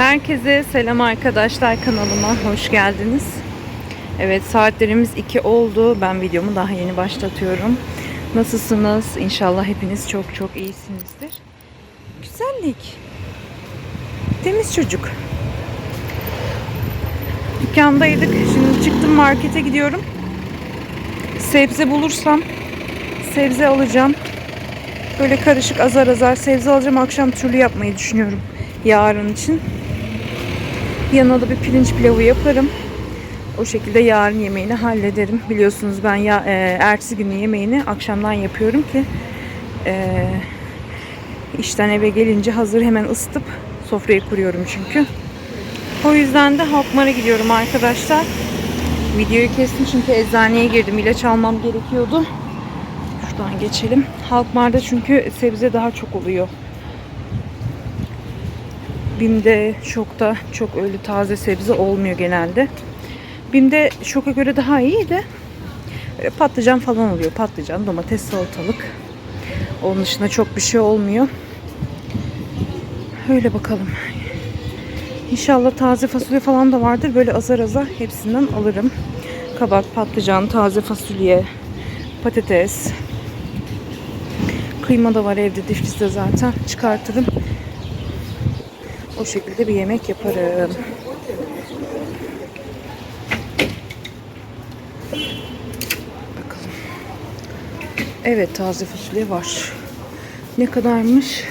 Herkese selam arkadaşlar kanalıma hoş geldiniz. Evet saatlerimiz 2 oldu. Ben videomu daha yeni başlatıyorum. Nasılsınız? İnşallah hepiniz çok çok iyisinizdir. Güzellik. Temiz çocuk. Dükkandaydık. Şimdi çıktım markete gidiyorum. Sebze bulursam sebze alacağım. Böyle karışık azar azar sebze alacağım. Akşam türlü yapmayı düşünüyorum yarın için. Yanına da bir pirinç pilavı yaparım. O şekilde yarın yemeğini hallederim. Biliyorsunuz ben ya e, ertesi günün yemeğini akşamdan yapıyorum ki e, işten eve gelince hazır hemen ısıtıp sofrayı kuruyorum çünkü. O yüzden de Halkmar'a gidiyorum arkadaşlar. Videoyu kestim çünkü eczaneye girdim. İlaç almam gerekiyordu. Şuradan geçelim. Halkmar'da çünkü sebze daha çok oluyor. Bim'de şokta çok öyle taze sebze olmuyor genelde. Bim'de şoka göre daha iyi de böyle patlıcan falan oluyor. Patlıcan, domates, salatalık. Onun dışında çok bir şey olmuyor. Öyle bakalım. İnşallah taze fasulye falan da vardır. Böyle azar azar hepsinden alırım. Kabak, patlıcan, taze fasulye, patates. Kıyma da var evde difrizde zaten. Çıkartırım. O şekilde bir yemek yaparım. Bakalım. Evet taze fasulye var. Ne kadarmış?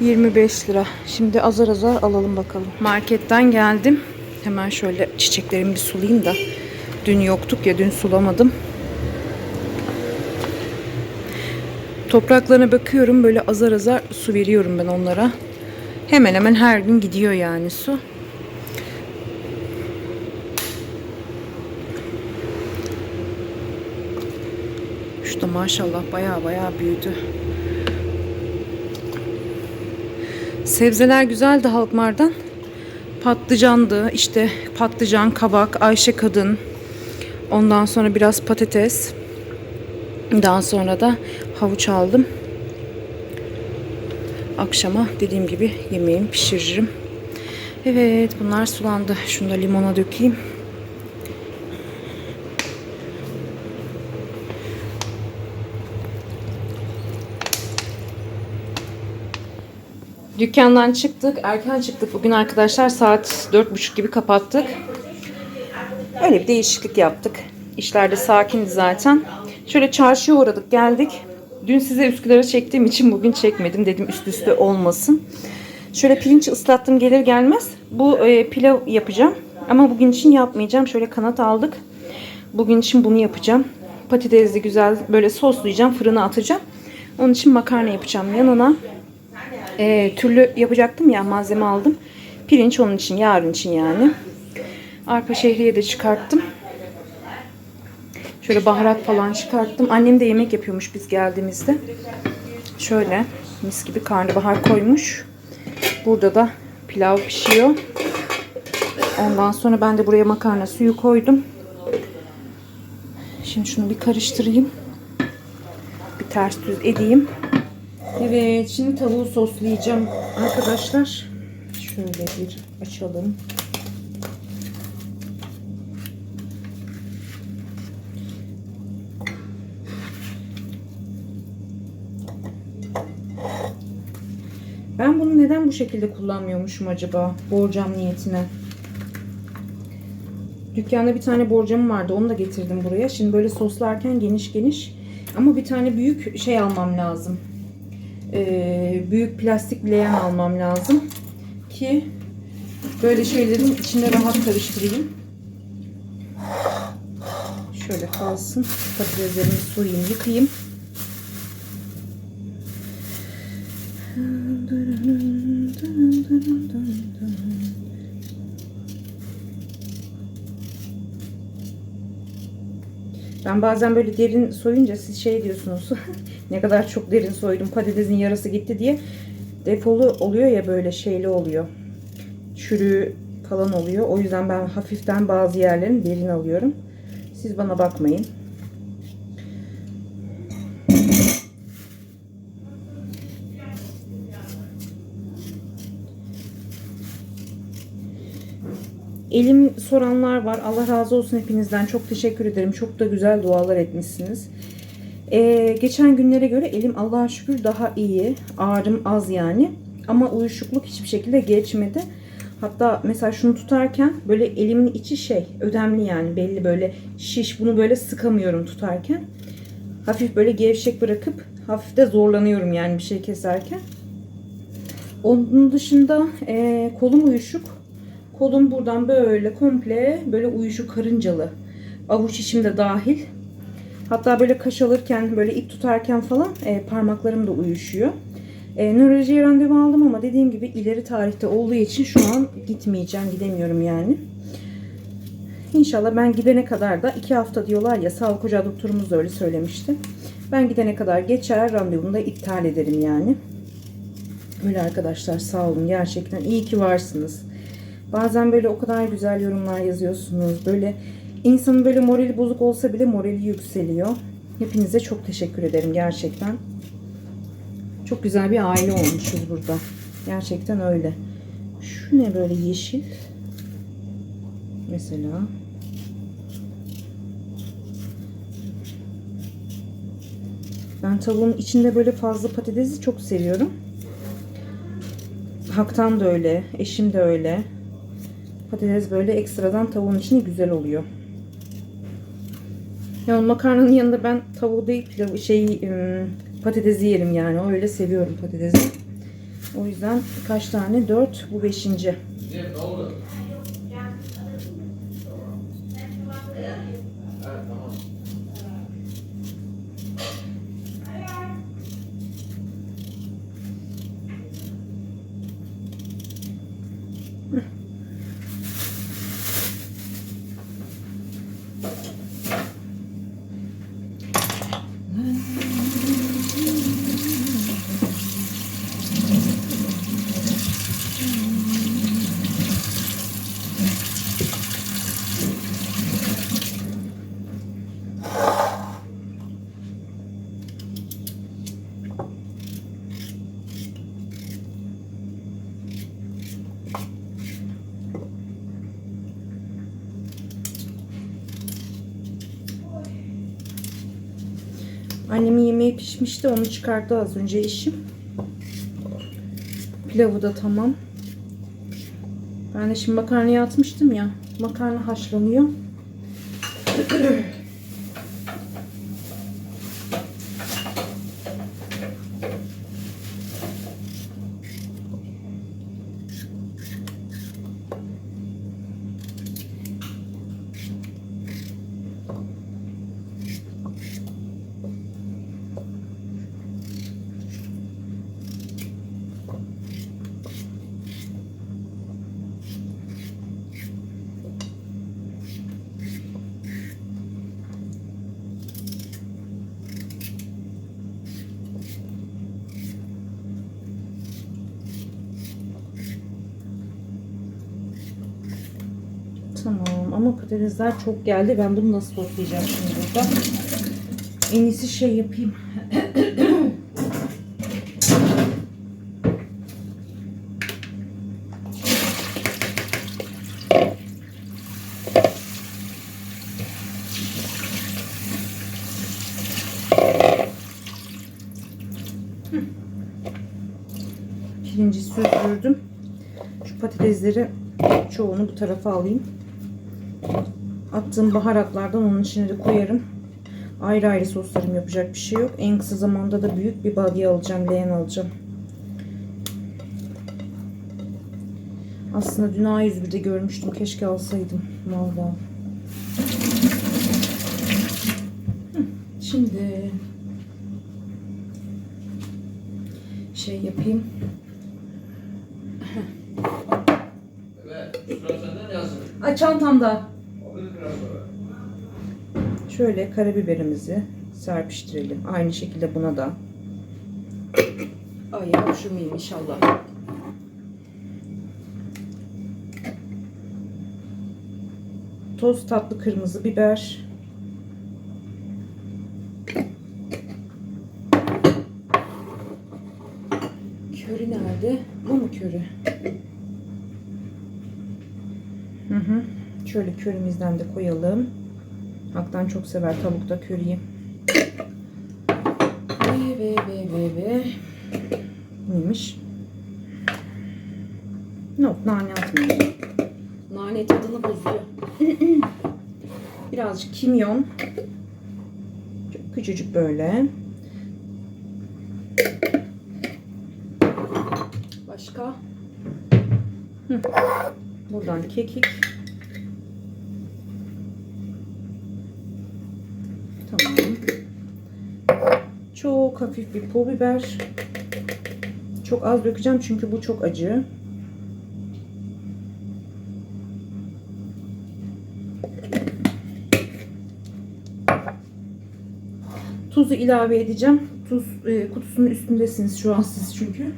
25 lira. Şimdi azar azar alalım bakalım. Marketten geldim. Hemen şöyle çiçeklerimi bir sulayayım da. Dün yoktuk ya dün sulamadım. Topraklarına bakıyorum böyle azar azar su veriyorum ben onlara. Hemen hemen her gün gidiyor yani su. Şu da maşallah baya baya büyüdü. Sebzeler güzeldi halkmardan. Patlıcandı, işte patlıcan, kabak, Ayşe kadın. Ondan sonra biraz patates. Daha sonra da havuç aldım. Akşama dediğim gibi yemeğimi pişiririm. Evet bunlar sulandı. Şunu da limona dökeyim. Dükkandan çıktık. Erken çıktık. Bugün arkadaşlar saat 4.30 gibi kapattık. Öyle bir değişiklik yaptık. İşler de sakindi zaten. Şöyle çarşıya uğradık geldik. Dün size Üsküdar'a çektiğim için bugün çekmedim. Dedim üst üste olmasın. Şöyle pirinç ıslattım gelir gelmez. Bu e, pilav yapacağım. Ama bugün için yapmayacağım. Şöyle kanat aldık. Bugün için bunu yapacağım. Patatesli güzel böyle soslayacağım. Fırına atacağım. Onun için makarna yapacağım. Yanına e, türlü yapacaktım ya malzeme aldım. Pirinç onun için yarın için yani. Arpa şehriye de çıkarttım. Şöyle baharat falan çıkarttım. Annem de yemek yapıyormuş biz geldiğimizde. Şöyle mis gibi karnabahar koymuş. Burada da pilav pişiyor. Ondan sonra ben de buraya makarna suyu koydum. Şimdi şunu bir karıştırayım. Bir ters düz edeyim. Evet şimdi tavuğu soslayacağım arkadaşlar. Şöyle bir açalım. Ben bunu neden bu şekilde kullanmıyormuşum acaba? Borcam niyetine. Dükkanda bir tane borcam vardı. Onu da getirdim buraya. Şimdi böyle soslarken geniş geniş. Ama bir tane büyük şey almam lazım. Ee, büyük plastik leğen almam lazım. Ki böyle şeylerin içine rahat karıştırayım. Şöyle kalsın. Patateslerimi soyayım, yıkayayım. Ben bazen böyle derin soyunca siz şey diyorsunuz. ne kadar çok derin soydum patatesin yarısı gitti diye. Defolu oluyor ya böyle şeyli oluyor. Çürüğü falan oluyor. O yüzden ben hafiften bazı yerlerini derin alıyorum. Siz bana bakmayın. Elim soranlar var. Allah razı olsun hepinizden. Çok teşekkür ederim. Çok da güzel dualar etmişsiniz. Ee, geçen günlere göre elim Allah'a şükür daha iyi. Ağrım az yani. Ama uyuşukluk hiçbir şekilde geçmedi. Hatta mesela şunu tutarken böyle elimin içi şey ödemli yani belli böyle şiş. Bunu böyle sıkamıyorum tutarken. Hafif böyle gevşek bırakıp hafif de zorlanıyorum yani bir şey keserken. Onun dışında e, kolum uyuşuk. Kolum buradan böyle komple böyle uyuşuk karıncalı. Avuç içim de dahil. Hatta böyle kaş alırken böyle ip tutarken falan e, parmaklarım da uyuşuyor. E, nörolojiye randevu aldım ama dediğim gibi ileri tarihte olduğu için şu an gitmeyeceğim. Gidemiyorum yani. İnşallah ben gidene kadar da iki hafta diyorlar ya sağlık ocağı doktorumuz da öyle söylemişti. Ben gidene kadar geçer randevumu da iptal ederim yani. Öyle arkadaşlar sağ olun gerçekten iyi ki varsınız. Bazen böyle o kadar güzel yorumlar yazıyorsunuz. Böyle insanın böyle morali bozuk olsa bile morali yükseliyor. Hepinize çok teşekkür ederim gerçekten. Çok güzel bir aile olmuşuz burada. Gerçekten öyle. Şu ne böyle yeşil? Mesela. Ben tavuğun içinde böyle fazla patatesi çok seviyorum. Haktan da öyle, eşim de öyle. Patates böyle ekstradan tavuğun içinde güzel oluyor. Yani makarnanın yanında ben tavuğu değil pilavı şey patatesi yerim yani. Öyle seviyorum patatesi. O yüzden kaç tane? 4 bu 5. yemeği pişmişti. Onu çıkardı az önce eşim. Pilavı da tamam. Ben de şimdi makarnayı atmıştım ya. Makarna haşlanıyor. Tamam ama patatesler çok geldi. Ben bunu nasıl toplayacağım şimdi burada? En iyisi şey yapayım. Pirinci süzdürdüm. Şu patatesleri çoğunu bu tarafa alayım. Attığım baharatlardan onun içine de koyarım. Ayrı ayrı soslarım yapacak bir şey yok. En kısa zamanda da büyük bir balya alacağım. Leğen alacağım. Aslında dün A101'de görmüştüm. Keşke alsaydım. Valla. Şimdi şey yapayım. Evet. Sıra senden yazın. Ay çantamda. O bir biraz sonra. Şöyle karabiberimizi serpiştirelim. Aynı şekilde buna da. Ay yavuşumayayım inşallah. Toz tatlı kırmızı biber. Köri nerede? Bu mu köri? Hı. hı. Şöyle körümüzden de koyalım. Haktan çok sever tavukta köriyi. Ve ve ve ve ve. Neymiş? Yok nane atmıyorum. Nane tadını bozuyor. Birazcık kimyon. Çok küçücük böyle. Başka? Hı. Buradan kekik. Tamam. Çok hafif bir pul biber. Çok az dökeceğim çünkü bu çok acı. Tuzu ilave edeceğim. Tuz e, kutusunun üstündesiniz şu an siz çünkü.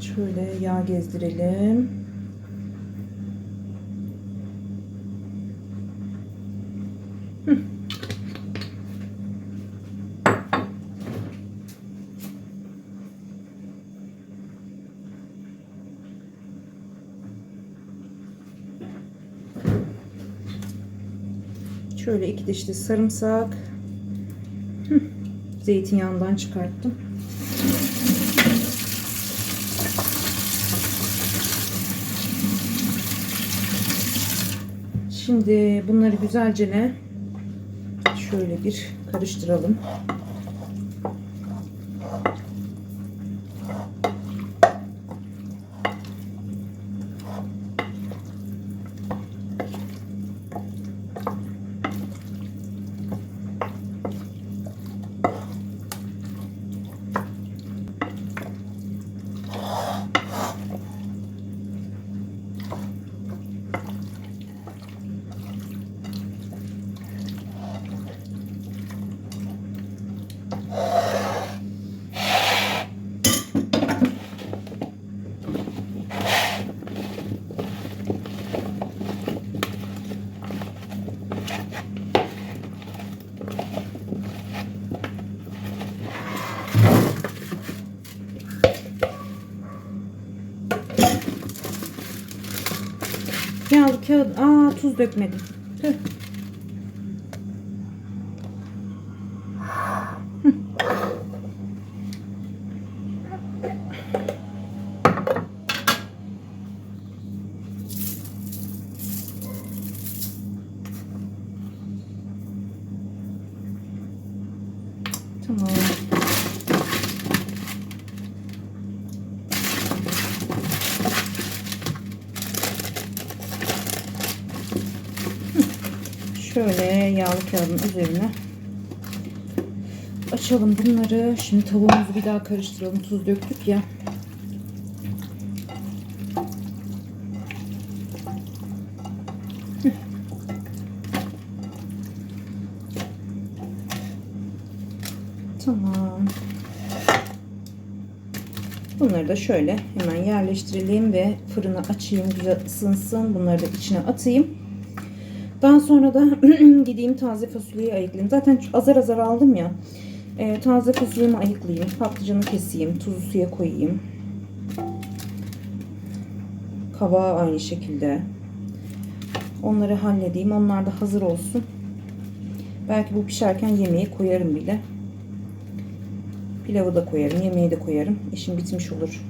Şöyle yağ gezdirelim. Şöyle iki dişli sarımsak. Zeytinyağından çıkarttım. Şimdi bunları güzelce ne şöyle bir karıştıralım. Tuz dökmedim. Tüh. Hı. Tamam. Şöyle kağıdın üzerine açalım bunları. Şimdi tavuğumuzu bir daha karıştıralım. Tuz döktük ya. Tamam. Bunları da şöyle hemen yerleştirelim ve fırına açayım. Güzel ısınsın. Bunları da içine atayım. Daha sonra da gideyim taze fasulyeyi ayıklayayım. Zaten azar azar aldım ya. Ee, taze fasulyemi ayıklayayım. Patlıcanı keseyim. Tuzu suya koyayım. Kabağı aynı şekilde. Onları halledeyim. Onlar da hazır olsun. Belki bu pişerken yemeği koyarım bile. Pilavı da koyarım. Yemeği de koyarım. İşim bitmiş olur.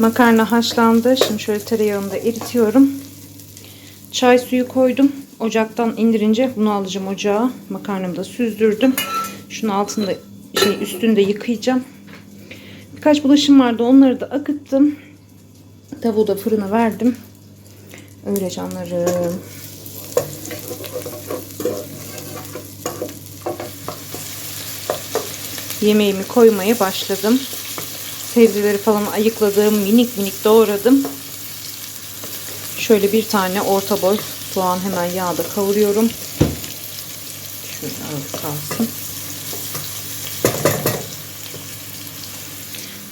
Makarna haşlandı. Şimdi şöyle tereyağını da eritiyorum. Çay suyu koydum. Ocaktan indirince bunu alacağım ocağa. Makarnamı da süzdürdüm. Şunu altında şey üstünde yıkayacağım. Birkaç bulaşım vardı. Onları da akıttım. Tavuğu da fırına verdim. Öyle canlarım. Yemeğimi koymaya başladım. Sebzeleri falan ayıkladım. Minik minik doğradım. Şöyle bir tane orta boy soğan hemen yağda kavuruyorum. Şöyle az kalsın.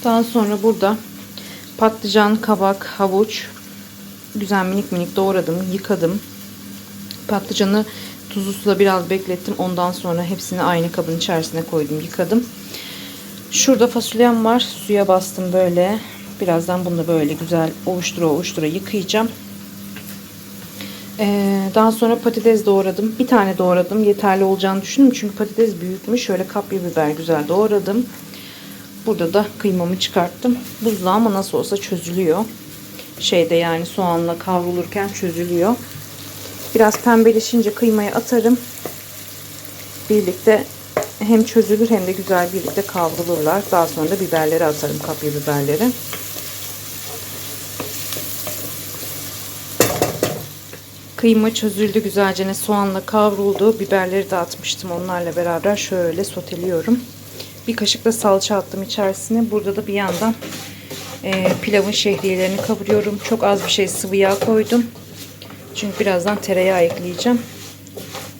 Daha sonra burada patlıcan, kabak, havuç güzel minik minik doğradım, yıkadım. Patlıcanı tuzlu suda biraz beklettim. Ondan sonra hepsini aynı kabın içerisine koydum, yıkadım. Şurada fasulyem var. Suya bastım böyle. Birazdan bunu da böyle güzel ovuştura ovuştura yıkayacağım. Ee, daha sonra patates doğradım. Bir tane doğradım. Yeterli olacağını düşündüm. Çünkü patates büyükmüş. Şöyle kapya biber güzel doğradım. Burada da kıymamı çıkarttım. Buzlu ama nasıl olsa çözülüyor. Şeyde yani soğanla kavrulurken çözülüyor. Biraz pembeleşince kıymayı atarım. Birlikte hem çözülür hem de güzel birlikte kavrulurlar. Daha sonra da biberleri atarım. Kapya biberleri. Kıyma çözüldü güzelce soğanla kavruldu. Biberleri de atmıştım onlarla beraber şöyle soteliyorum. Bir kaşık da salça attım içerisine. Burada da bir yandan e, pilavın şehriyelerini kavuruyorum. Çok az bir şey sıvı yağ koydum. Çünkü birazdan tereyağı ekleyeceğim.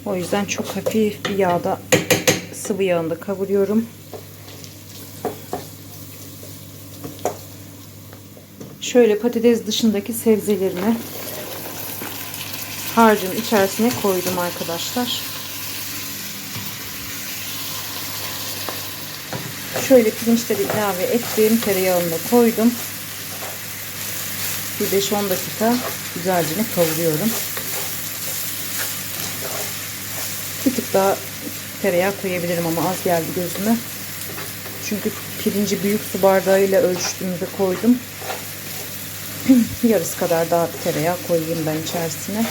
O yüzden çok hafif bir yağda sıvı yağında kavuruyorum. Şöyle patates dışındaki sebzelerini harcın içerisine koydum arkadaşlar. Şöyle pirinçleri ilave ettim. Tereyağını koydum. Bir 5-10 dakika güzelce kavuruyorum. Bir tık daha tereyağı koyabilirim ama az geldi gözüme. Çünkü pirinci büyük su bardağıyla ölçtüğümde koydum. Yarısı kadar daha tereyağı koyayım ben içerisine.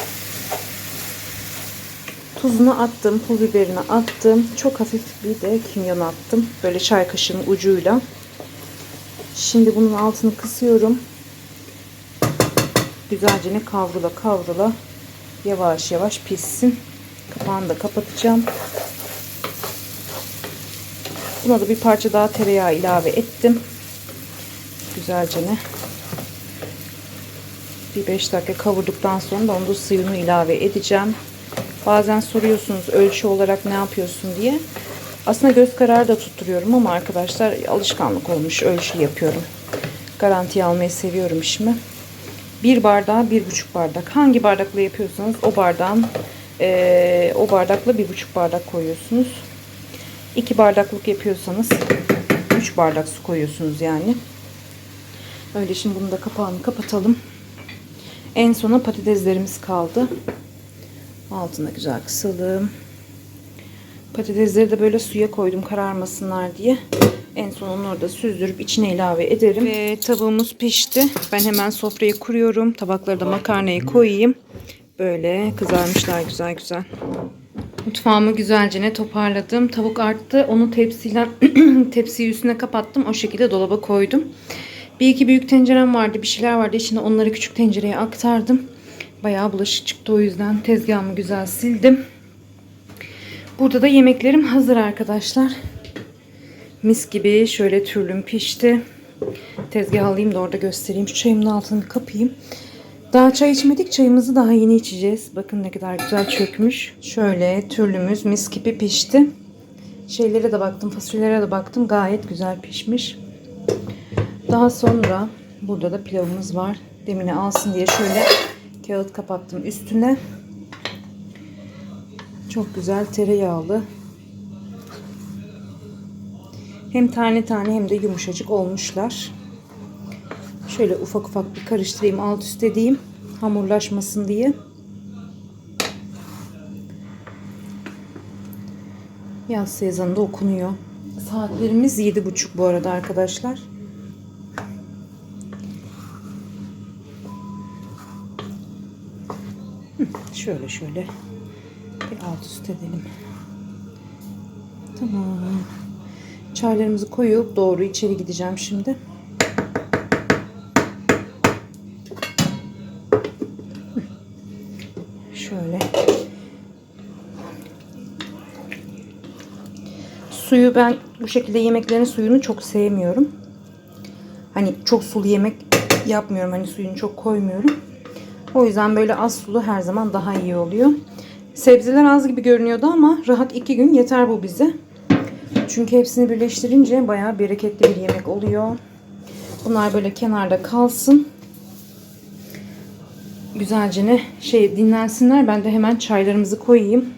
Tuzunu attım, pul biberini attım. Çok hafif bir de kimyon attım. Böyle çay kaşığının ucuyla. Şimdi bunun altını kısıyorum. Güzelce ne kavrula kavrula yavaş yavaş pişsin. Kapağını da kapatacağım. Buna da bir parça daha tereyağı ilave ettim. Güzelce ne bir 5 dakika kavurduktan sonra da onu da suyunu ilave edeceğim. Bazen soruyorsunuz ölçü olarak ne yapıyorsun diye. Aslında göz kararı da tutturuyorum ama arkadaşlar alışkanlık olmuş ölçü yapıyorum. Garanti almayı seviyorum işimi. Bir bardağa bir buçuk bardak. Hangi bardakla yapıyorsanız o bardağın e, o bardakla bir buçuk bardak koyuyorsunuz. İki bardaklık yapıyorsanız üç bardak su koyuyorsunuz yani. Öyle şimdi bunu da kapağını kapatalım. En sona patateslerimiz kaldı. Altına güzel kısalım. Patatesleri de böyle suya koydum kararmasınlar diye. En son onları da süzdürüp içine ilave ederim. Ve tavuğumuz pişti. Ben hemen sofrayı kuruyorum. Tabakları da makarnayı koyayım. Böyle kızarmışlar güzel güzel. Mutfağımı güzelce ne toparladım. Tavuk arttı. Onu tepsiyle tepsiyi üstüne kapattım. O şekilde dolaba koydum. Bir iki büyük tencerem vardı. Bir şeyler vardı. İçinde onları küçük tencereye aktardım. Bayağı bulaşık çıktı o yüzden tezgahımı güzel sildim. Burada da yemeklerim hazır arkadaşlar. Mis gibi şöyle türlüm pişti. Tezgah alayım da orada göstereyim. Şu çayımın altını kapayım. Daha çay içmedik. Çayımızı daha yeni içeceğiz. Bakın ne kadar güzel çökmüş. Şöyle türlümüz mis gibi pişti. Şeylere de baktım. Fasulyelere de baktım. Gayet güzel pişmiş. Daha sonra burada da pilavımız var. Demini alsın diye şöyle kağıt kapattım üstüne. Çok güzel tereyağlı. Hem tane tane hem de yumuşacık olmuşlar. Şöyle ufak ufak bir karıştırayım alt üst edeyim. Hamurlaşmasın diye. Yaz sezonunda okunuyor. Saatlerimiz 7.30 bu arada arkadaşlar. Şöyle şöyle bir alt üst edelim. Tamam. Çaylarımızı koyup doğru içeri gideceğim şimdi. Şöyle. Suyu ben bu şekilde yemeklerin suyunu çok sevmiyorum. Hani çok sulu yemek yapmıyorum. Hani suyunu çok koymuyorum. O yüzden böyle az sulu her zaman daha iyi oluyor. Sebzeler az gibi görünüyordu ama rahat iki gün yeter bu bize. Çünkü hepsini birleştirince bayağı bereketli bir yemek oluyor. Bunlar böyle kenarda kalsın. güzelce ne şey dinlensinler. Ben de hemen çaylarımızı koyayım.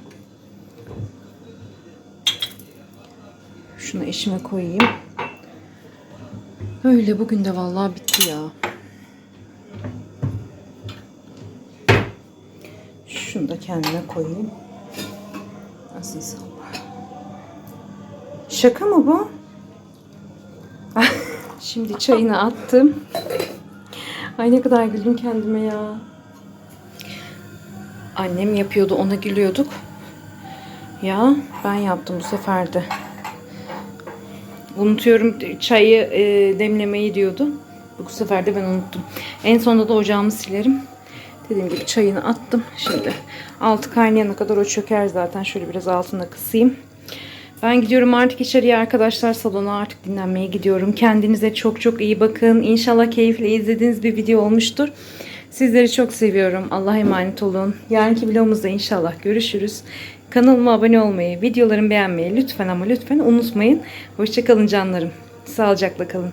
Şunu eşime koyayım. Öyle bugün de vallahi bitti ya. Şunu da kendime koyayım. Aziz Allah. Şaka mı bu? Şimdi çayını attım. Ay ne kadar güldüm kendime ya. Annem yapıyordu ona gülüyorduk. Ya ben yaptım bu sefer de. Unutuyorum çayı e, demlemeyi diyordu. Bu sefer de ben unuttum. En sonunda da ocağımı silerim. Dediğim gibi çayını attım. Şimdi altı kaynayana kadar o çöker zaten. Şöyle biraz altına kısayım. Ben gidiyorum artık içeriye arkadaşlar. Salona artık dinlenmeye gidiyorum. Kendinize çok çok iyi bakın. İnşallah keyifle izlediğiniz bir video olmuştur. Sizleri çok seviyorum. Allah'a emanet olun. Yarınki vlogumuzda inşallah görüşürüz. Kanalıma abone olmayı, videolarımı beğenmeyi lütfen ama lütfen unutmayın. Hoşçakalın canlarım. Sağlıcakla kalın.